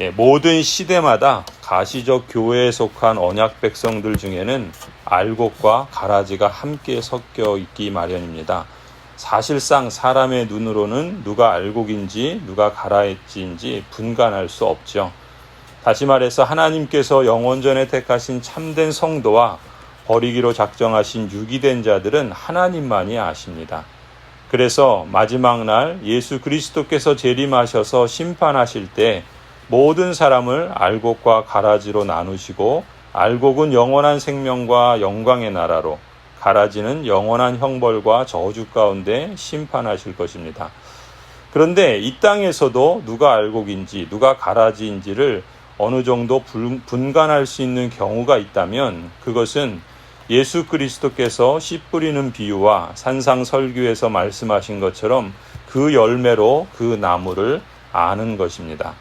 예, 모든 시대마다 가시적 교회에 속한 언약 백성들 중에는 알곡과 가라지가 함께 섞여 있기 마련입니다. 사실상 사람의 눈으로는 누가 알곡인지 누가 가라지인지 분간할 수 없죠. 다시 말해서 하나님께서 영원전에 택하신 참된 성도와 버리기로 작정하신 유기된 자들은 하나님만이 아십니다. 그래서 마지막 날 예수 그리스도께서 재림하셔서 심판하실 때 모든 사람을 알곡과 가라지로 나누시고 알곡은 영원한 생명과 영광의 나라로 가라지는 영원한 형벌과 저주 가운데 심판하실 것입니다. 그런데 이 땅에서도 누가 알곡인지 누가 가라지인지를 어느 정도 분간할 수 있는 경우가 있다면 그것은 예수 그리스도께서 씨 뿌리는 비유와 산상 설교에서 말씀하신 것처럼 그 열매로 그 나무를 아는 것입니다.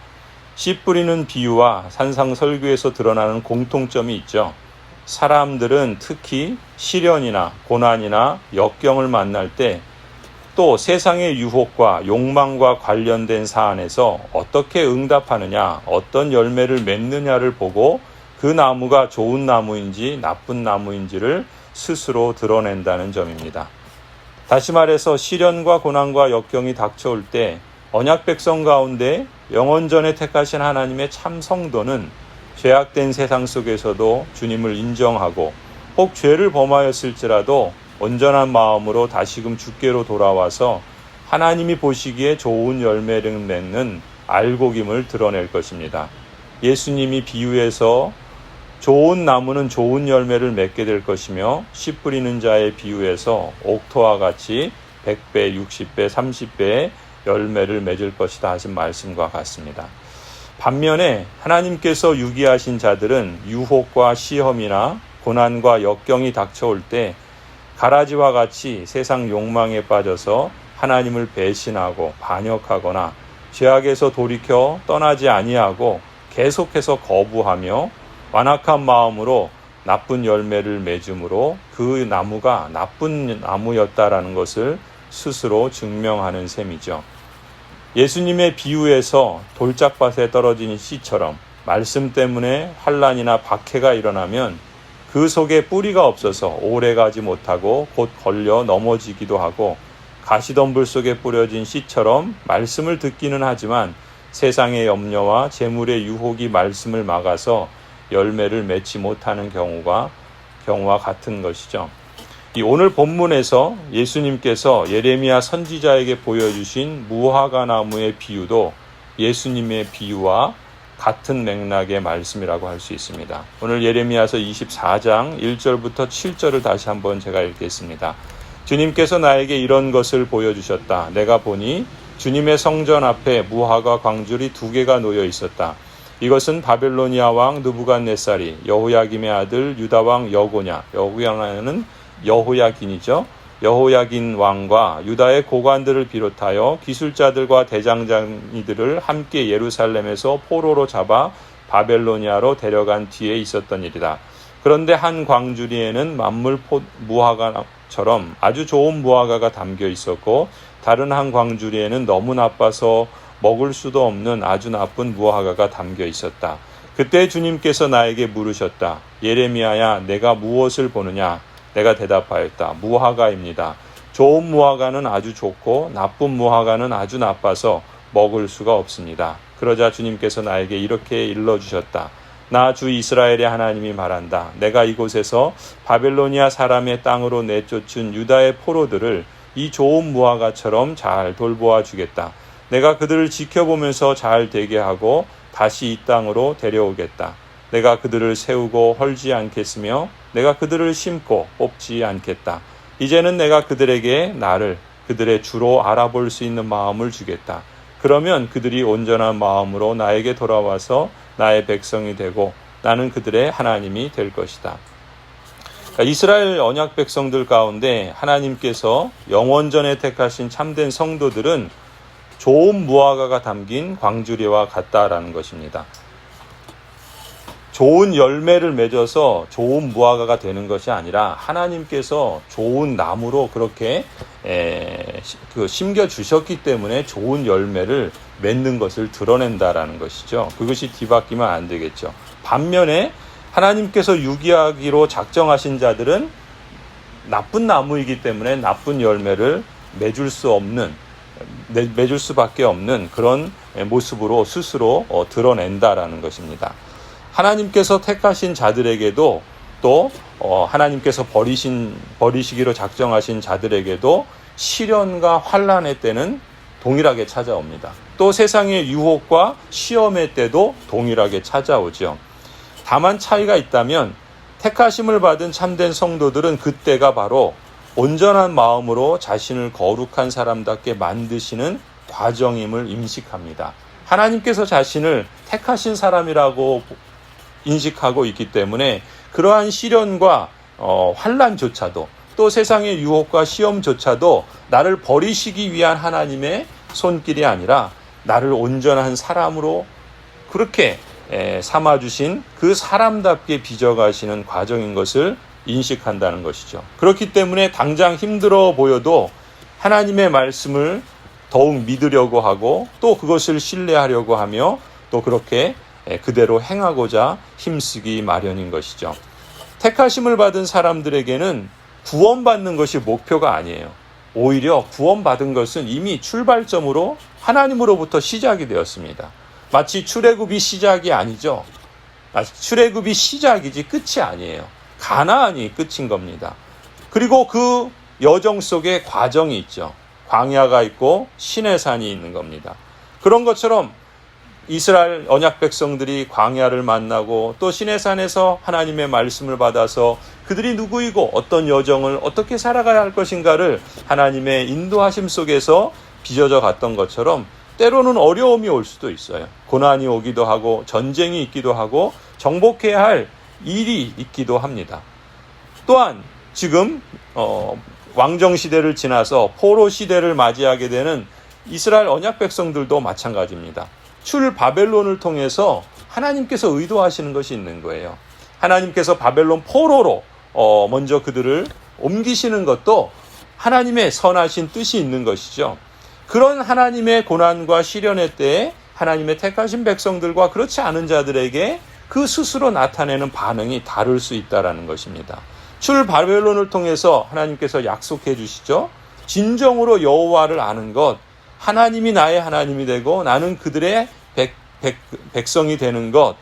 씨 뿌리는 비유와 산상 설교에서 드러나는 공통점이 있죠. 사람들은 특히 시련이나 고난이나 역경을 만날 때 또 세상의 유혹과 욕망과 관련된 사안에서 어떻게 응답하느냐, 어떤 열매를 맺느냐를 보고 그 나무가 좋은 나무인지 나쁜 나무인지를 스스로 드러낸다는 점입니다. 다시 말해서 시련과 고난과 역경이 닥쳐올 때 언약 백성 가운데 영원전에 택하신 하나님의 참 성도는 죄악된 세상 속에서도 주님을 인정하고 혹 죄를 범하였을지라도 온전한 마음으로 다시금 주께로 돌아와서 하나님이 보시기에 좋은 열매를 맺는 알곡임을 드러낼 것입니다. 예수님이 비유해서 좋은 나무는 좋은 열매를 맺게 될 것이며 씨 뿌리는 자의 비유에서 옥토와 같이 100배, 60배, 30배의 열매를 맺을 것이다 하신 말씀과 같습니다. 반면에 하나님께서 유기하신 자들은 유혹과 시험이나 고난과 역경이 닥쳐올 때 가라지와 같이 세상 욕망에 빠져서 하나님을 배신하고 반역하거나 죄악에서 돌이켜 떠나지 아니하고 계속해서 거부하며 완악한 마음으로 나쁜 열매를 맺음으로 그 나무가 나쁜 나무였다라는 것을 스스로 증명하는 셈이죠. 예수님의 비유에서 돌짝밭에 떨어진 씨처럼 말씀 때문에 환란이나 박해가 일어나면 그 속에 뿌리가 없어서 오래 가지 못하고 곧 걸려 넘어지기도 하고 가시덤불 속에 뿌려진 씨처럼 말씀을 듣기는 하지만 세상의 염려와 재물의 유혹이 말씀을 막아서 열매를 맺지 못하는 경우가 경우와 같은 것이죠. 이 오늘 본문에서 예수님께서 예레미야 선지자에게 보여주신 무화과 나무의 비유도 예수님의 비유와 같은 맥락의 말씀이라고 할 수 있습니다. 오늘 예레미야서 24장 1절부터 7절을 다시 한번 제가 읽겠습니다. 주님께서 나에게 이런 것을 보여주셨다. 내가 보니 주님의 성전 앞에 무화과 광줄이 두 개가 놓여 있었다. 이것은 바벨로니아 왕 느부갓네살이 여호야김의 아들 유다 왕 여고냐 여고냐는 여호야긴이죠. 여호야긴 왕과 유다의 고관들을 비롯하여 기술자들과 대장장이들을 함께 예루살렘에서 포로로 잡아 바벨로니아로 데려간 뒤에 있었던 일이다. 그런데 한 광주리에는 만물 무화과처럼 아주 좋은 무화과가 담겨 있었고 다른 한 광주리에는 너무 나빠서 먹을 수도 없는 아주 나쁜 무화과가 담겨 있었다. 그때 주님께서 나에게 물으셨다. 예레미야야, 내가 무엇을 보느냐? 내가 대답하였다. 무화과입니다. 좋은 무화과는 아주 좋고 나쁜 무화과는 아주 나빠서 먹을 수가 없습니다. 그러자 주님께서 나에게 이렇게 일러 주셨다. 나 주 이스라엘의 하나님이 말한다. 내가 이곳에서 바벨로니아 사람의 땅으로 내쫓은 유다의 포로들을 이 좋은 무화과처럼 잘 돌보아 주겠다. 내가 그들을 지켜보면서 잘 되게 하고 다시 이 땅으로 데려오겠다. 내가 그들을 세우고 헐지 않겠으며 내가 그들을 심고 뽑지 않겠다. 이제는 내가 그들에게 나를 그들의 주로 알아볼 수 있는 마음을 주겠다. 그러면 그들이 온전한 마음으로 나에게 돌아와서 나의 백성이 되고 나는 그들의 하나님이 될 것이다. 그러니까 이스라엘 언약 백성들 가운데 하나님께서 영원전에 택하신 참된 성도들은 좋은 무화과가 담긴 광주리와 같다라는 것입니다. 좋은 열매를 맺어서 좋은 무화과가 되는 것이 아니라 하나님께서 좋은 나무로 그렇게 그 심겨 주셨기 때문에 좋은 열매를 맺는 것을 드러낸다라는 것이죠. 그것이 뒤바뀌면 안 되겠죠. 반면에 하나님께서 유기하기로 작정하신 자들은 나쁜 나무이기 때문에 나쁜 열매를 맺을 수 없는 내- 맺을 수밖에 없는 그런 모습으로 스스로 어, 드러낸다라는 것입니다. 하나님께서 택하신 자들에게도 또 어, 하나님께서 버리신 버리시기로 작정하신 자들에게도 시련과 환란의 때는 동일하게 찾아옵니다. 또 세상의 유혹과 시험의 때도 동일하게 찾아오죠. 다만 차이가 있다면 택하심을 받은 참된 성도들은 그때가 바로 온전한 마음으로 자신을 거룩한 사람답게 만드시는 과정임을 인식합니다. 하나님께서 자신을 택하신 사람이라고 인식하고 있기 때문에 그러한 시련과 어, 환란조차도 또 세상의 유혹과 시험조차도 나를 버리시기 위한 하나님의 손길이 아니라 나를 온전한 사람으로 그렇게 에, 삼아주신 그 사람답게 빚어가시는 과정인 것을 인식한다는 것이죠. 그렇기 때문에 당장 힘들어 보여도 하나님의 말씀을 더욱 믿으려고 하고 또 그것을 신뢰하려고 하며 또 그렇게 에, 그대로 행하고자 힘쓰기 마련인 것이죠. 택하심을 받은 사람들에게는 구원받는 것이 목표가 아니에요. 오히려 구원받은 것은 이미 출발점으로 하나님으로부터 시작이 되었습니다. 마치 출애굽이 시작이 아니죠. 출애굽이 시작이지 끝이 아니에요. 가나안이 끝인 겁니다. 그리고 그 여정 속에 과정이 있죠. 광야가 있고 신의 산이 있는 겁니다. 그런 것처럼 이스라엘 언약 백성들이 광야를 만나고 또 신의 산에서 하나님의 말씀을 받아서 그들이 누구이고 어떤 여정을 어떻게 살아가야 할 것인가를 하나님의 인도하심 속에서 빚어져 갔던 것처럼 때로는 어려움이 올 수도 있어요. 고난이 오기도 하고 전쟁이 있기도 하고 정복해야 할 일이 있기도 합니다. 또한 지금 어, 왕정 시대를 지나서 포로 시대를 맞이하게 되는 이스라엘 언약 백성들도 마찬가지입니다. 출 바벨론을 통해서 하나님께서 의도하시는 것이 있는 거예요. 하나님께서 바벨론 포로로 어, 먼저 그들을 옮기시는 것도 하나님의 선하신 뜻이 있는 것이죠. 그런 하나님의 고난과 시련의 때에 하나님의 택하신 백성들과 그렇지 않은 자들에게 그 스스로 나타내는 반응이 다를 수 있다라는 것입니다. 출 바벨론을 통해서 하나님께서 약속해 주시죠. 진정으로 여호와를 아는 것, 하나님이 나의 하나님이 되고 나는 그들의 백, 백, 백성이 되는 것,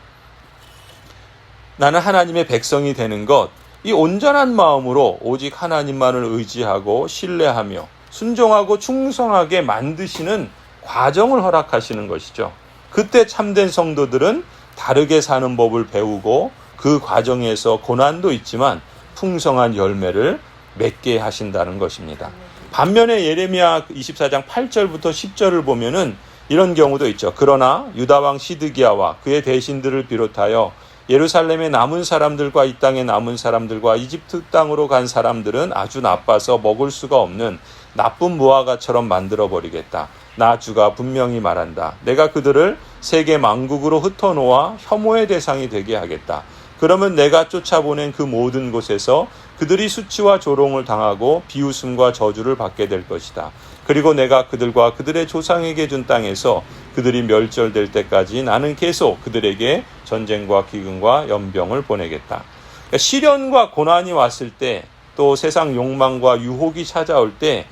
나는 하나님의 백성이 되는 것, 이 온전한 마음으로 오직 하나님만을 의지하고 신뢰하며 순종하고 충성하게 만드시는 과정을 허락하시는 것이죠. 그때 참된 성도들은 다르게 사는 법을 배우고 그 과정에서 고난도 있지만 풍성한 열매를 맺게 하신다는 것입니다. 반면에 예레미야 24장 8절부터 10절을 보면은 이런 경우도 있죠. 그러나 유다 왕 시드기야와 그의 대신들을 비롯하여 예루살렘에 남은 사람들과 이 땅에 남은 사람들과 이집트 땅으로 간 사람들은 아주 나빠서 먹을 수가 없는 나쁜 무화과처럼 만들어 버리겠다. 나 주가 분명히 말한다. 내가 그들을 세계 망국으로 흩어놓아 혐오의 대상이 되게 하겠다. 그러면 내가 쫓아보낸 그 모든 곳에서 그들이 수치와 조롱을 당하고 비웃음과 저주를 받게 될 것이다. 그리고 내가 그들과 그들의 조상에게 준 땅에서 그들이 멸절될 때까지 나는 계속 그들에게 전쟁과 기근과 연병을 보내겠다. 그러니까 시련과 고난이 왔을 때 또 세상 욕망과 유혹이 찾아올 때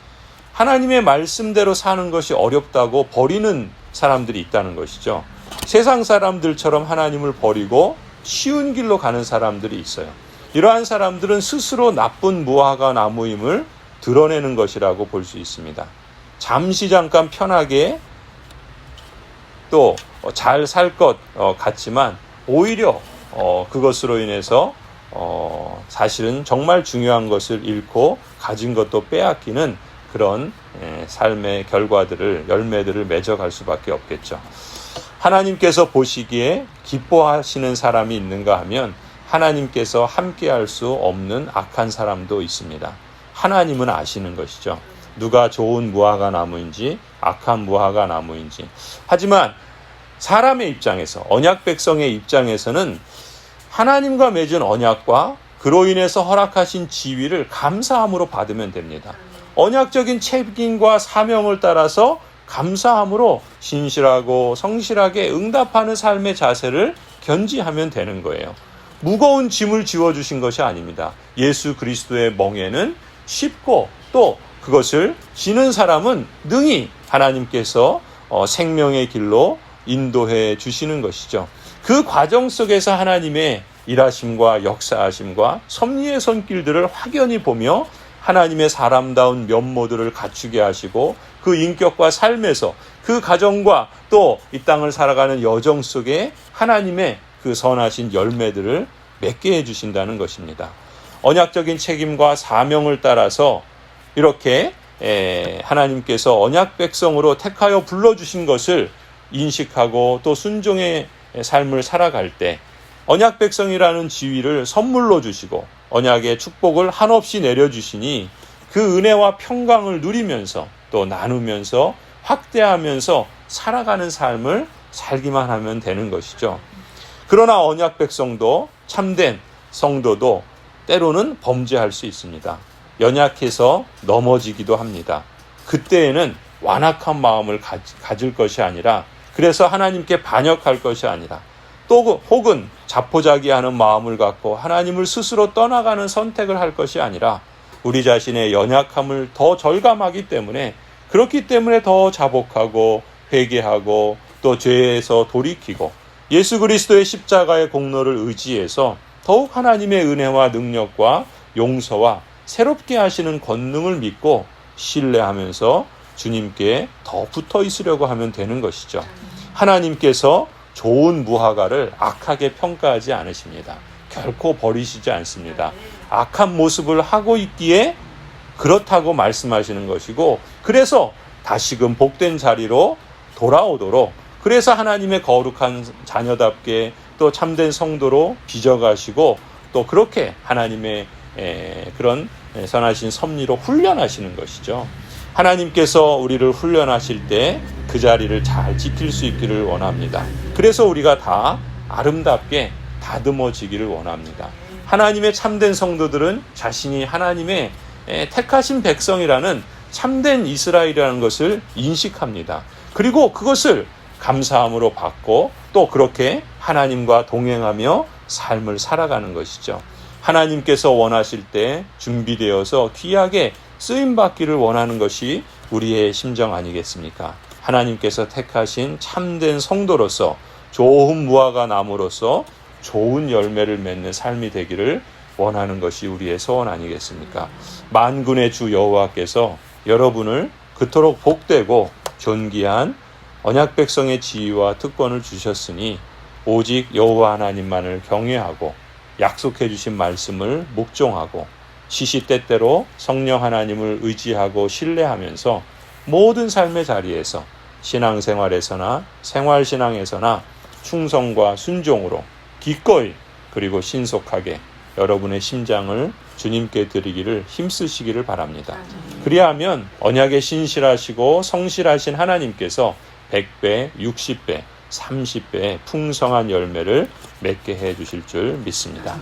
하나님의 말씀대로 사는 것이 어렵다고 버리는 사람들이 있다는 것이죠. 세상 사람들처럼 하나님을 버리고 쉬운 길로 가는 사람들이 있어요. 이러한 사람들은 스스로 나쁜 무화과 나무임을 드러내는 것이라고 볼 수 있습니다. 잠시 잠깐 편하게 또 잘 살 것 같지만 오히려 어, 그것으로 인해서 어, 사실은 정말 중요한 것을 잃고 가진 것도 빼앗기는 그런 에, 삶의 결과들을 열매들을 맺어갈 수밖에 없겠죠. 하나님께서 보시기에 기뻐하시는 사람이 있는가 하면 하나님께서 함께할 수 없는 악한 사람도 있습니다. 하나님은 아시는 것이죠. 누가 좋은 무화과 나무인지 악한 무화과 나무인지. 하지만 사람의 입장에서 언약 백성의 입장에서는 하나님과 맺은 언약과 그로 인해서 허락하신 지위를 감사함으로 받으면 됩니다. 언약적인 책임과 사명을 따라서 감사함으로 신실하고 성실하게 응답하는 삶의 자세를 견지하면 되는 거예요. 무거운 짐을 지워주신 것이 아닙니다. 예수 그리스도의 멍에는 쉽고 또 그것을 지는 사람은 능히 하나님께서 어, 생명의 길로 인도해 주시는 것이죠. 그 과정 속에서 하나님의 일하심과 역사하심과 섭리의 손길들을 확연히 보며 하나님의 사람다운 면모들을 갖추게 하시고 그 인격과 삶에서 그 가정과 또 이 땅을 살아가는 여정 속에 하나님의 그 선하신 열매들을 맺게 해주신다는 것입니다. 언약적인 책임과 사명을 따라서 이렇게 하나님께서 언약 백성으로 택하여 불러주신 것을 인식하고 또 순종의 삶을 살아갈 때 언약 백성이라는 지위를 선물로 주시고 언약의 축복을 한없이 내려주시니 그 은혜와 평강을 누리면서 또 나누면서 확대하면서 살아가는 삶을 살기만 하면 되는 것이죠. 그러나 언약 백성도 참된 성도도 때로는 범죄할 수 있습니다. 연약해서 넘어지기도 합니다. 그때에는 완악한 마음을 가질 것이 아니라 그래서 하나님께 반역할 것이 아니라 또 혹은 자포자기하는 마음을 갖고 하나님을 스스로 떠나가는 선택을 할 것이 아니라 우리 자신의 연약함을 더 절감하기 때문에 그렇기 때문에 더 자복하고 회개하고 또 죄에서 돌이키고 예수 그리스도의 십자가의 공로를 의지해서 더욱 하나님의 은혜와 능력과 용서와 새롭게 하시는 권능을 믿고 신뢰하면서 주님께 더 붙어 있으려고 하면 되는 것이죠. 하나님께서 좋은 무화과를 악하게 평가하지 않으십니다. 결코 버리시지 않습니다. 악한 모습을 하고 있기에 그렇다고 말씀하시는 것이고, 그래서 다시금 복된 자리로 돌아오도록, 그래서 하나님의 거룩한 자녀답게 또 참된 성도로 빚어가시고, 또 그렇게 하나님의 그런 선하신 섭리로 훈련하시는 것이죠. 하나님께서 우리를 훈련하실 때 그 자리를 잘 지킬 수 있기를 원합니다. 그래서 우리가 다 아름답게 다듬어지기를 원합니다. 하나님의 참된 성도들은 자신이 하나님의 택하신 백성이라는 참된 이스라엘이라는 것을 인식합니다. 그리고 그것을 감사함으로 받고 또 그렇게 하나님과 동행하며 삶을 살아가는 것이죠. 하나님께서 원하실 때 준비되어서 귀하게 쓰임 받기를 원하는 것이 우리의 심정 아니겠습니까? 하나님께서 택하신 참된 성도로서 좋은 무화과 나무로서 좋은 열매를 맺는 삶이 되기를 원하는 것이 우리의 소원 아니겠습니까? 만군의 주 여호와께서 여러분을 그토록 복되고 존귀한 언약 백성의 지위와 특권을 주셨으니 오직 여호와 하나님만을 경외하고 약속해 주신 말씀을 묵종하고 시시때때로 성령 하나님을 의지하고 신뢰하면서 모든 삶의 자리에서 신앙생활에서나 생활신앙에서나 충성과 순종으로 기꺼이 그리고 신속하게 여러분의 심장을 주님께 드리기를 힘쓰시기를 바랍니다. 그리하면 언약에 신실하시고 성실하신 하나님께서 100배, 60배, 30배 풍성한 열매를 맺게 해 주실 줄 믿습니다.